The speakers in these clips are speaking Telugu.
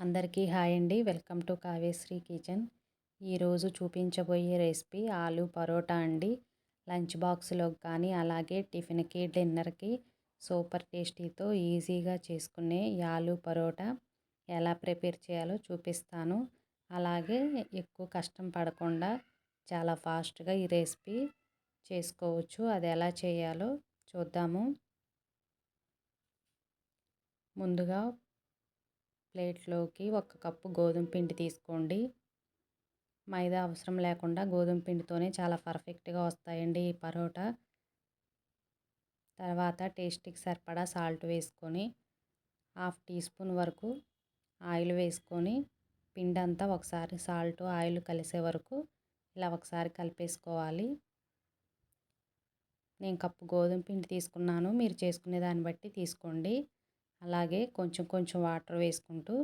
అందరికీ హాయ్ అండి. Welcome to Kavesri kitchen. ఈరోజు చూపించబోయే రెసిపీ ఆలు పరోటా అండి. లంచ్ బాక్స్లోకి కానీ అలాగే టిఫిన్కి డిన్నర్కి సూపర్ టేస్టీతో ఈజీగా చేసుకునే ఈ ఆలు పరోటా ఎలా ప్రిపేర్ చేయాలో చూపిస్తాను. అలాగే ఎక్కువ కష్టం పడకుండా చాలా ఫాస్ట్గా ఈ రెసిపీ చేసుకోవచ్చు. అది ఎలా చేయాలో చూద్దాము. ముందుగా ప్లేట్లోకి ఒక కప్పు గోధుమ పిండి తీసుకోండి. మైదా అవసరం లేకుండా గోధుమ పిండితోనే చాలా పర్ఫెక్ట్గా వస్తాయండి ఈ పరోటా. తర్వాత టేస్ట్కి సరిపడా సాల్ట్ వేసుకొని హాఫ్ టీ స్పూన్ వరకు ఆయిల్ వేసుకొని పిండి అంతా ఒకసారి సాల్ట్ ఆయిల్ కలిసే వరకు ఇలా ఒకసారి కలిపేసుకోవాలి. నేను కప్పు గోధుమ పిండి తీసుకున్నాను. మీరు చేసుకునే దాన్ని బట్టి తీసుకోండి. అలాగే కొంచెం కొంచెం వాటర్ వేసుకుంటూ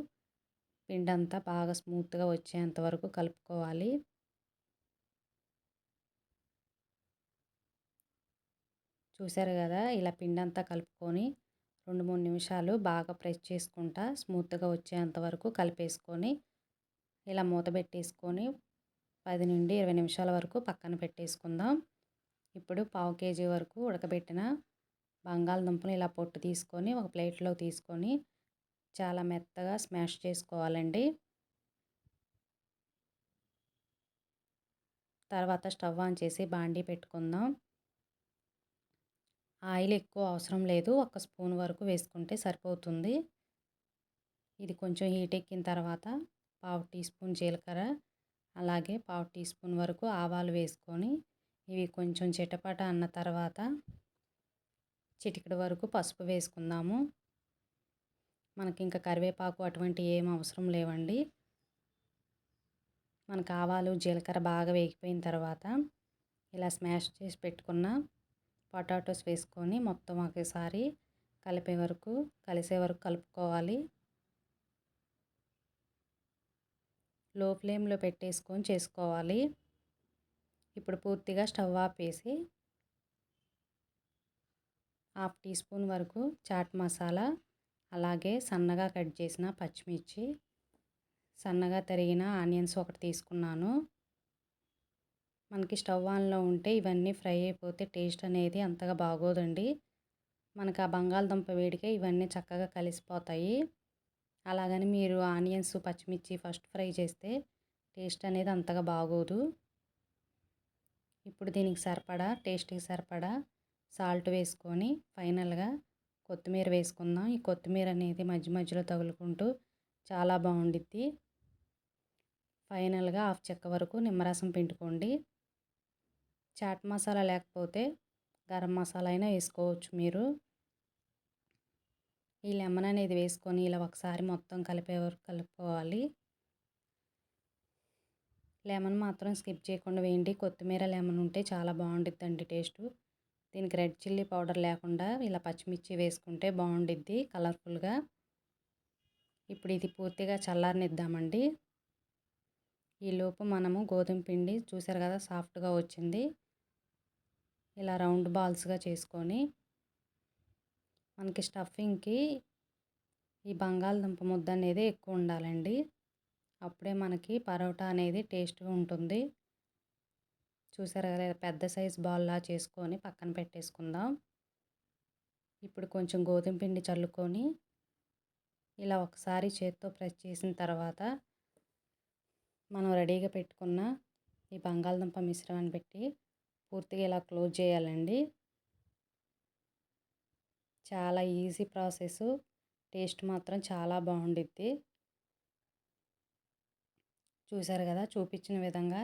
పిండి అంతా బాగా స్మూత్గా వచ్చేంత వరకు కలుపుకోవాలి. చూసారు కదా! ఇలా పిండి అంతా కలుపుకొని రెండు మూడు నిమిషాలు బాగా ప్రెస్ చేసుకుంటా స్మూత్గా వచ్చేంత వరకు కలిపేసుకొని ఇలా మూత పెట్టేసుకొని పది నుండి ఇరవై నిమిషాల వరకు పక్కన పెట్టేసుకుందాం. ఇప్పుడు పావు కేజీ వరకు ఉడకబెట్టిన బంగాళదుంపను ఇలా పొట్టు తీసుకొని ఒక ప్లేట్లో తీసుకొని చాలా మెత్తగా స్మాష్ చేసుకోవాలండి. తర్వాత స్టవ్ ఆన్ చేసి బాండీ పెట్టుకుందాం. ఆయిల్ ఎక్కువ అవసరం లేదు. ఒక స్పూన్ వరకు వేసుకుంటే సరిపోతుంది. ఇది కొంచెం హీట్ ఎక్కిన తర్వాత పావు టీ స్పూన్ జీలకర్ర అలాగే పావు టీ స్పూన్ వరకు ఆవాలు వేసుకొని ఇవి కొంచెం చిటపట అన్న తర్వాత చిటికెడు వరకు పసుపు వేసుకుందాము. మనకి ఇంకా కరివేపాకు అటువంటి ఏం అవసరం లేవండి. మనకు ఆవాలు జీలకర్ర బాగా వేగిపోయిన తర్వాత ఇలా స్మాష్ చేసి పెట్టుకున్న పొటాటోస్ వేసుకొని మొత్తం ఒకేసారి కలిపే వరకు కలిసే వరకు కలుపుకోవాలి. లో ఫ్లేమ్లో పెట్టేసుకొని చేసుకోవాలి. ఇప్పుడు పూర్తిగా స్టవ్ ఆపేసి హాఫ్ టీ స్పూన్ వరకు చాట్ మసాలా అలాగే సన్నగా కట్ చేసిన పచ్చిమిర్చి సన్నగా తరిగిన ఆనియన్స్ ఒకటి తీసుకున్నాను. మనకి స్టవ్ ఆన్లో ఉంటే ఇవన్నీ ఫ్రై అయిపోతే టేస్ట్ అనేది అంతగా బాగోదండి. మనకు ఆ బంగాళదుంప వేడికే ఇవన్నీ చక్కగా కలిసిపోతాయి. అలాగని మీరు ఆనియన్స్ పచ్చిమిర్చి ఫస్ట్ ఫ్రై చేస్తే టేస్ట్ అనేది అంతగా బాగోదు. ఇప్పుడు దీనికి సరిపడా టేస్ట్కి సరిపడా సాల్ట్ వేసుకొని ఫైనల్గా కొత్తిమీర వేసుకుందాం. ఈ కొత్తిమీర అనేది మధ్య మధ్యలో తగులుకుంటూ చాలా బాగుండిద్ది. ఫైనల్గా హాఫ్ చెక్క వరకు నిమ్మరసం పిండుకోండి. చాట్ మసాలా లేకపోతే గరం మసాలా అయినా వేసుకోవచ్చు మీరు. ఈ లెమన్ అనేది వేసుకొని ఇలా ఒకసారి మొత్తం కలిపే వరకు కలుపుకోవాలి. లెమన్ మాత్రం స్కిప్ చేయకుండా వేయండి. కొత్తిమీర లెమన్ ఉంటే చాలా బాగుంటుందండి టేస్టు. దీనికి రెడ్ చిల్లీ పౌడర్ లేకుండా ఇలా పచ్చిమిర్చి వేసుకుంటే బాగుండిద్ది కలర్ఫుల్గా. ఇప్పుడు ఇది పూర్తిగా చల్లారనిద్దామండి. ఈలోపు మనము గోధుమ పిండి చూసారు కదా సాఫ్ట్గా వచ్చింది. ఇలా రౌండ్ బాల్స్గా చేసుకొని మనకి స్టఫింగ్కి ఈ బంగాళదుంప ముద్ద అనేది ఎక్కువ ఉండాలండి. అప్పుడే మనకి పరోటా అనేది టేస్ట్గా ఉంటుంది. చూసారు కదా పెద్ద సైజ్ బాల్లా చేసుకొని పక్కన పెట్టేసుకుందాం. ఇప్పుడు కొంచెం గోధుమ పిండి చల్లుకొని ఇలా ఒకసారి చేత్తో ప్రెస్ చేసిన తర్వాత మనం రెడీగా పెట్టుకున్న ఈ బంగాళదుంప మిశ్రమాన్ని పెట్టి పూర్తిగా ఇలా క్లోజ్ చేయాలండి. చాలా ఈజీ ప్రాసెస్ టేస్ట్ మాత్రం చాలా బాగుండిద్ది. చూసారు కదా చూపించిన విధంగా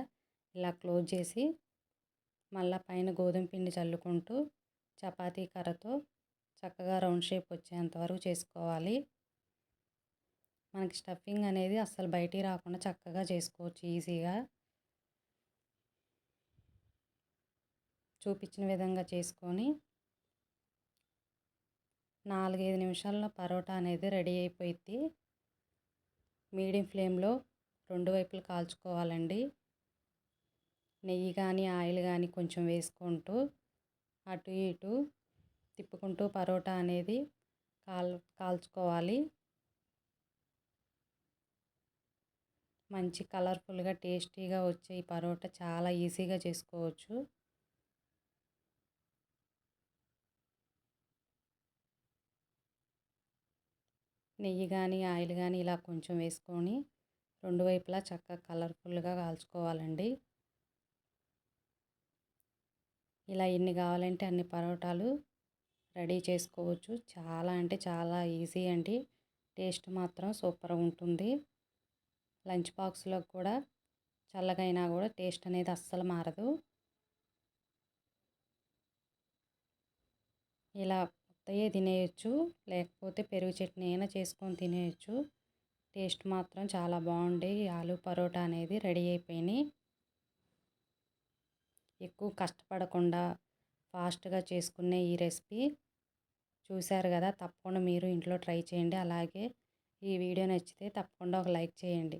ఇలా క్లోజ్ చేసి మళ్ళీ పైన గోధుమ పిండి చల్లుకుంటూ చపాతీ కర్రతో చక్కగా రౌండ్ షేప్ వచ్చేంత వరకు చేసుకోవాలి. మనకి స్టఫింగ్ అనేది అస్సలు బయటికి రాకుండా చక్కగా చేసుకోవచ్చు ఈజీగా. చూపించిన విధంగా చేసుకొని నాలుగైదు నిమిషాల్లో పరోటా అనేది రెడీ అయిపోయింది మీడియం ఫ్లేమ్లో రెండు వైపులు కాల్చుకోవాలండి. నెయ్యి కానీ ఆయిల్ కానీ కొంచెం వేసుకుంటూ అటు ఇటు తిప్పుకుంటూ పరోటా అనేది కాల్ కాల్చుకోవాలి. మంచి కలర్ఫుల్గా టేస్టీగా వచ్చే ఈ పరోటా చాలా ఈజీగా చేసుకోవచ్చు. నెయ్యి కానీ ఆయిల్ కానీ ఇలా కొంచెం వేసుకొని రెండు వైపులా చక్కగా కలర్ఫుల్గా కాల్చుకోవాలండి. ఇలా ఎన్ని కావాలంటే అన్ని పరోటాలు రెడీ చేసుకోవచ్చు. చాలా అంటే చాలా ఈజీ అండి. టేస్ట్ మాత్రం సూపర్ ఉంటుంది. లంచ్ బాక్స్లో కూడా చల్లగైనా కూడా టేస్ట్ అనేది అస్సలు మారదు. ఇలా కొత్తయే తినేయచ్చు లేకపోతే పెరుగు చట్నీ అయినా చేసుకొని తినేయచ్చు. టేస్ట్ మాత్రం చాలా బాగుండే. ఆలు పరోటా అనేది రెడీ అయిపోయినాయి. ఎక్కువ కష్టపడకుండా ఫాస్ట్గా చేసుకునే ఈ రెసిపీ చూశారు కదా తప్పకుండా మీరు ఇంట్లో ట్రై చేయండి. అలాగే ఈ వీడియో నచ్చితే తప్పకుండా ఒక లైక్ చేయండి.